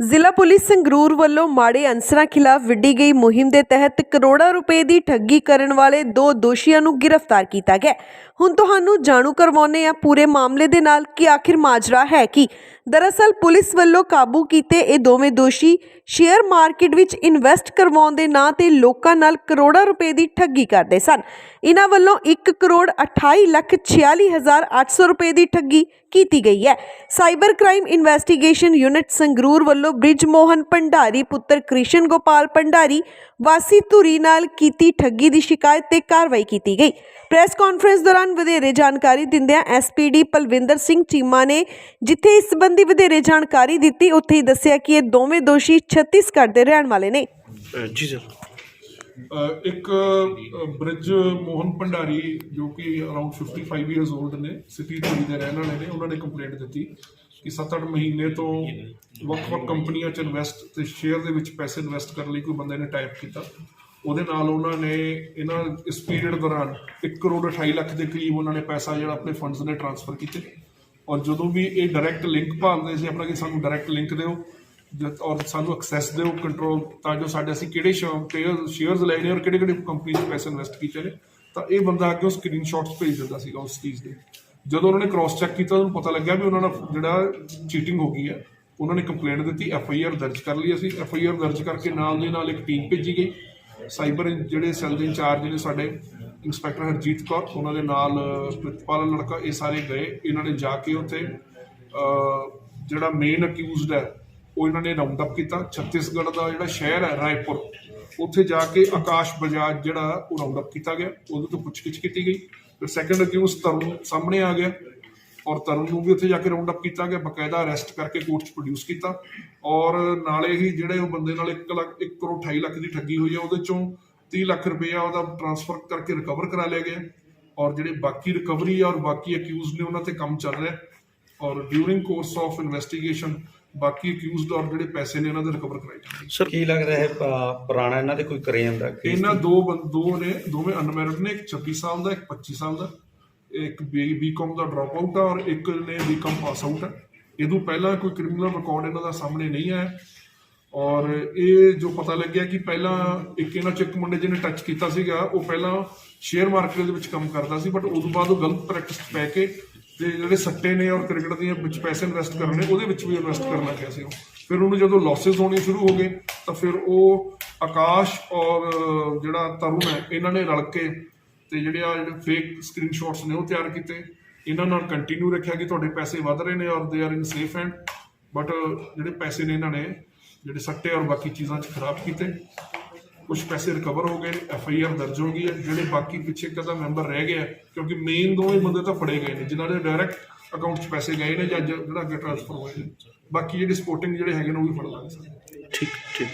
ਜ਼ਿਲ੍ਹਾ ਪੁਲਿਸ ਸੰਗਰੂਰ ਵੱਲੋਂ ਮਾੜੇ ਅਨਸਰਾਂ ਖਿਲਾਫ ਵਿੱਢੀ ਗਈ ਮੁਹਿੰਮ ਦੇ ਤਹਿਤ ਕਰੋੜਾਂ ਰੁਪਏ ਦੀ ਠੱਗੀ ਕਰਨ ਵਾਲੇ ਦੋ ਦੋਸ਼ੀਆਂ ਨੂੰ ਗ੍ਰਿਫਤਾਰ ਕੀਤਾ ਗਿਆ ਹੁਣ ਤੁਹਾਨੂੰ ਜਾਣੂ ਕਰਵਾਉਂਦੇ ਆ ਪੂਰੇ ਮਾਮਲੇ ਦੇ ਨਾਲ ਕਿ ਆਖਿਰ ਮਾਜਰਾ ਹੈ ਕੀ। ਦਰਅਸਲ ਪੁਲਿਸ ਵੱਲੋਂ ਕਾਬੂ ਕੀਤੇ ਇਹ ਦੋਵੇਂ ਦੋਸ਼ੀ ਸ਼ੇਅਰ ਮਾਰਕੀਟ ਵਿੱਚ ਇਨਵੈਸਟ ਕਰਵਾਉਣ ਦੇ ਨਾਂ ਤੇ ਲੋਕਾਂ ਨਾਲ ਕਰੋੜਾਂ ਰੁਪਏ ਦੀ ਠੱਗੀ ਕਰਦੇ ਸਨ। ਇਹਨਾਂ ਵੱਲੋਂ 1 ਕਰੋੜ 28 ਲੱਖ 46 ਹਜ਼ਾਰ 800 ਰੁਪਏ ਦੀ ਠੱਗੀ ਕੀਤੀ ਗਈ ਹੈ। Cyber crime investigation unit Sangrur ਵੱਲੋਂ ਬ੍ਰਿਜ ਮੋਹਨ ਭੰਡਾਰੀ, ਪੁੱਤਰ ਕ੍ਰਿਸ਼ਨ ਗੋਪਾਲ ਭੰਡਾਰੀ, ਵਾਸੀ ਧੁਰੀ ਨਾਲ ਕੀਤੀ ਠੱਗੀ ਦੀ ਸ਼ਿਕਾਇਤ ਤੇ ਕਾਰਵਾਈ ਕੀਤੀ ਗਈ। ਪ੍ਰੈਸ ਕਾਨਫਰੰਸ ਦੌਰਾਨ ਵਧੇਰੇ ਜਾਣਕਾਰੀ ਦਿੰਦਿਆਂ ਐਸਪੀਡੀ ਪਲਵਿੰਦਰ ਸਿੰਘ ਚੀਮਾ ਨੇ ਜਿੱਥੇ ਇਸ ਸੰਬੰਧੀ ਵਧੇਰੇ ਜਾਣਕਾਰੀ ਦਿੱਤੀ, ਉੱਥੇ ਹੀ ਦੱਸਿਆ ਕਿ ਇਹ ਦੋਵੇਂ ਦੋਸ਼ੀ ਛੱਤੀਸਗੜ੍ਹ ਦੇ ਰਹਿਣ ਵਾਲੇ ਨੇ। ਜੀ ਸਰ। ਇੱਕ ਬ੍ਰਿਜ ਮੋਹਨ ਭੰਡਾਰੀ ਜੋ ਕਿ ਅਰਾਊਂਡ 55 ਇਅਰਸ 올ਡ ਨੇ ਸਿਟੀ ਧੂਰੀ ਦੇ ਰਹਿਣ ਵਾਲੇ ਨੇ ਉਹਨਾਂ ਨੇ ਕੰਪਲੇਂਟ ਦਿੱਤੀ ਕਿ 7-8 ਮਹੀਨੇ ਤੋਂ ਵੱਖ-ਵੱਖ ਕੰਪਨੀਆਂ 'ਚ ਇਨਵੈਸਟ ਤੇ ਸ਼ੇਅਰ ਦੇ ਵਿੱਚ ਪੈਸੇ ਇਨਵੈਸਟ ਕਰਨ ਲਈ ਕੋਈ ਬੰਦੇ ਨੇ ਟਾਈਪ ਕੀਤਾ। ਉਹਦੇ ਨਾਲ ਉਹਨਾਂ ਨੇ ਇਹਨਾਂ ਇਸ ਪੀਰੀਅਡ ਦੌਰਾਨ 1 ਕਰੋੜ 28 ਲੱਖ ਦੇ ਕਰੀਬ ਉਹਨਾਂ ਨੇ ਪੈਸਾ ਜਿਹੜਾ ਆਪਣੇ ਫੰਡਸ ਨੇ ਟ੍ਰਾਂਸਫਰ ਕੀਤੇ। ਔਰ ਜਦੋਂ ਵੀ ਇਹ ਡਾਇਰੈਕਟ ਲਿੰਕ ਭਾਲਦੇ ਸੀ ਆਪਣਾ ਕਿ ਸਾਨੂੰ ਡਾਇਰੈਕਟ ਲਿੰਕ ਦਿਓ ਔਰ ਸਾਨੂੰ ਐਕਸੈਸ ਦਿਓ ਕੰਟਰੋਲ ਤਾਂ ਜੋ ਸਾਡੇ ਅਸੀਂ ਕਿਹੜੇ ਸ਼ੇਅਰਸ ਲਏ ਨੇ ਔਰ ਕਿਹੜੇ ਕਿਹੜੇ ਕੰਪਨੀ 'ਚ ਪੈਸੇ ਇਨਵੈਸਟ ਕੀਤੇ ਨੇ, ਤਾਂ ਇਹ ਬੰਦਾ ਅੱਗੇ ਉਹ ਸਕਰੀਨਸ਼ਾਟਸ ਭੇਜ ਦਿੰਦਾ ਸੀਗਾ ਉਸ ਚੀਜ਼ ਦੇ। ਜਦੋਂ ਉਹਨਾਂ ਨੇ ਕ੍ਰਾਸ ਚੈੱਕ ਕੀਤਾ, ਉਹਨੂੰ ਪਤਾ ਲੱਗਿਆ ਵੀ ਉਹਨਾਂ ਨਾਲ ਜਿਹੜਾ ਚੀਟਿੰਗ ਹੋ ਗਈ ਹੈ, ਉਹਨਾਂ ਨੇ ਕੰਪਲੇਂਟ ਦਿੱਤੀ ਐਫ ਆਈ ਆਰ ਦਰਜ ਕਰ ਲਈ ਅਸੀਂ। ਐਫ ਆਈ ਆਰ ਦਰਜ ਕਰਕੇ ਨਾਲ ਦੇ ਨਾਲ ਇੱਕ ਟੀਮ ਭੇਜੀ ਗਈ। ਸਾਈਬਰ ਜਿਹੜੇ ਸੈੱਲ ਦੇ ਇੰਚਾਰਜ ਨੇ ਸਾਡੇ, ਇੰਸਪੈਕਟਰ ਹਰਜੀਤ ਕੌਰ, ਉਹਨਾਂ ਦੇ ਨਾਲ ਪ੍ਰਿਤਪਾਲ ਲੜਕਾ, ਇਹ ਸਾਰੇ ਗਏ। ਇਹਨਾਂ ਨੇ ਜਾ ਕੇ ਉੱਥੇ ਜਿਹੜਾ ਮੇਨ ਅਕਿਊਜ਼ਡ ਹੈ ਉਹ ਇਹਨਾਂ ਨੇ ਰਾਉਂਡ ਅਪ ਕੀਤਾ। ਛੱਤੀਸਗੜ੍ਹ ਦਾ ਜਿਹੜਾ ਸ਼ਹਿਰ ਹੈ, ਰਾਏਪੁਰ, ਉੱਥੇ ਜਾ ਕੇ ਆਕਾਸ਼ ਬਜਾਜ ਜਿਹੜਾ ਉਹ ਰਾਉਂਡ ਅਪ ਕੀਤਾ ਗਿਆ। ਉਹਦੇ ਤੋਂ ਪੁੱਛਗਿੱਛ ਕੀਤੀ ਗਈ। ਫਿਰ ਸੈਕੰਡ ਅਕਿਊਜ਼ ਤਰੁਣ ਸਾਹਮਣੇ ਆ ਗਿਆ ਔਰ ਤਰੁਣ ਨੂੰ ਵੀ ਉੱਥੇ ਜਾ ਕੇ ਰਾਉਂਡ ਅਪ ਕੀਤਾ ਗਿਆ। ਬਕਾਇਦਾ ਅਰੈਸਟ ਕਰਕੇ ਕੋਰਟ 'ਚ ਪ੍ਰੋਡਿਊਸ ਕੀਤਾ। ਔਰ ਨਾਲੇ ਹੀ ਜਿਹੜੇ ਉਹ ਬੰਦੇ ਨਾਲ 1 ਲੱਖ 1 ਕਰੋੜ 28 ਲੱਖ ਦੀ ਠੱਗੀ ਹੋਈ ਹੈ ਉਹਦੇ ਚੋਂ 30 ਲੱਖ ਰੁਪਇਆ ਉਹਦਾ ਟ੍ਰਾਂਸਫਰ ਕਰਕੇ ਰਿਕਵਰ ਕਰਾ ਲਿਆ ਗਿਆ। ਔਰ ਜਿਹੜੇ ਬਾਕੀ ਰਿਕਵਰੀ ਔਰ ਬਾਕੀ ਅਕਿਊਜ਼ ਨੇ ਉਹਨਾਂ ਤੇ ਕੰਮ ਚੱਲ ਰਿਹਾ। ਔਰ ਡਿਊਰਿੰਗ ਕੋਰਸ ਆਫ ਇਨਵੈਸਟੀਗੇਸ਼ਨ ਬਾਕੀ ਅਕਿਊਜ਼ਡ ਔਰ ਜਿਹੜੇ ਪੈਸੇ ਨੇ ਇਹਨਾਂ ਦੇ ਰਿਕਵਰ ਕਰਾਏ ਜਾਣਗੇ। ਸਰ ਕੀ ਲੱਗਦਾ ਹੈ ਪ- ਪੁਰਾਣਾ ਇਹਨਾਂ ਦੇ ਕੋਈ ਕ੍ਰੇਮ ਦਾ case ਇਹਨਾਂ ਦੋ ਬੰ- ਦੋ ਨੇ ਦੋਵੇਂ ਅਨਮੈਰਿਡ ਨੇ ਇੱਕ 26 ਸਾਲ ਦਾ ਇੱਕ 25 ਸਾਲ ਦਾ ਇੱਕ ਬੀਕਾਮ ਦਾ ਡ੍ਰੌਪ ਆਊਟ ਆ ਔਰ ਇੱਕ ਨੇ ਬੀਕਾਮ ਪਾਸ ਆਊਟ ਹੈ ਇਹ ਤੋਂ ਪਹਿਲਾਂ ਕੋਈ ਕ੍ਰਿਮੀਨਲ ਰਿਕਾਰਡ ਇਹਨਾਂ ਦਾ ਸਾਹਮਣੇ ਨਹੀਂ ਆਇਆ। ਔਰ ਇਹ ਜੋ ਪਤਾ ਲੱਗਿਆ ਕਿ ਪਹਿਲਾਂ ਇੱਕ ਇਹਨਾਂ ਚ ਇੱਕ ਮੁੰਡੇ ਜਿਹਨੇ ਟੱਚ ਕੀਤਾ ਸੀਗਾ ਉਹ ਪਹਿਲਾਂ ਸ਼ੇਅਰ ਮਾਰਕੀਟ ਦੇ ਵਿੱਚ ਕੰਮ ਕਰਦਾ ਸੀ ਬਟ ਉਸ ਤੋਂ ਬਾਅਦ ਉਹ ਗਲਤ ਪ੍ਰੈਕਟਿਸ ਪੈ ਕੇ ਤੇ ਜਿਹੜੇ ਸੱਟੇ ਨੇ ਔਰ ਕ੍ਰਿਕਟ ਦੀਆਂ ਵਿੱਚ ਪੈਸੇ ਇਨਵੈਸਟ ਕਰਨੇ, ਉਹਦੇ ਵਿੱਚ ਵੀ ਇਨਵੈਸਟ ਕਰਨਾ ਪਿਆ ਸੀ ਉਹ। ਫਿਰ ਉਹਨੂੰ ਜਦੋਂ ਲਾਸਸ ਹੋਣੇ ਸ਼ੁਰੂ ਹੋ ਗਏ, ਤਾਂ ਫਿਰ ਉਹ ਆਕਾਸ਼ ਔਰ ਜਿਹੜਾ ਤਰੁਣ ਹੈ, ਇਹਨਾਂ ਨੇ ਰਲ ਕੇ ਤੇ ਜਿਹੜੇ ਆ ਜਿਹੜੇ ਫੇਕ ਸਕਰੀਨਸ਼ਾਟਸ ਨੇ ਉਹ ਤਿਆਰ ਕੀਤੇ। ਇਹਨਾਂ ਨਾਲ ਕੰਟੀਨਿਊ ਰੱਖਿਆ ਕਿ ਤੁਹਾਡੇ ਪੈਸੇ ਵਧ ਰਹੇ ਨੇ ਔਰ they are in safe hand but ਜਿਹੜੇ ਪੈਸੇ ਨੇ ਇਹਨਾਂ ਨੇ, ਜਿਹੜੇ ਸੱਟੇ ਔਰ ਬਾਕੀ ਚੀਜ਼ਾਂ 'ਚ ਖਰਾਬ ਕੀਤੇ। ਕੁਝ ਪੈਸੇ ਰਿਕਵਰ ਹੋ ਗਏ ਐਫ ਆਈ ਆਰ ਦਰਜ ਹੋ ਗਈ ਹੈ ਜਿਹੜੇ ਬਾਕੀ ਪਿੱਛੇ ਕਦਾ ਮੈਂਬਰ ਰਹਿ ਗਏ ਆ, ਕਿਉਂਕਿ ਮੇਨ ਦੋਵੇਂ ਬੰਦੇ ਤਾਂ ਫੜੇ ਗਏ ਨੇ ਜਿਨ੍ਹਾਂ ਦੇ ਡਾਇਰੈਕਟ ਅਕਾਊਂਟ 'ਚ ਪੈਸੇ ਗਏ ਨੇ ਜਾਂ ਜਿਹੜਾ ਅੱਗੇ ਟ੍ਰਾਂਸਫਰ ਹੋਏ ਨੇ ਬਾਕੀ ਜਿਹੜੇ ਸਪੋਰਟਿੰਗ ਜਿਹੜੇ ਹੈਗੇ ਨੇ ਉਹ ਵੀ ਫੜ ਲਾਂਗੇ ਸਰ। ਠੀਕ ਠੀਕ।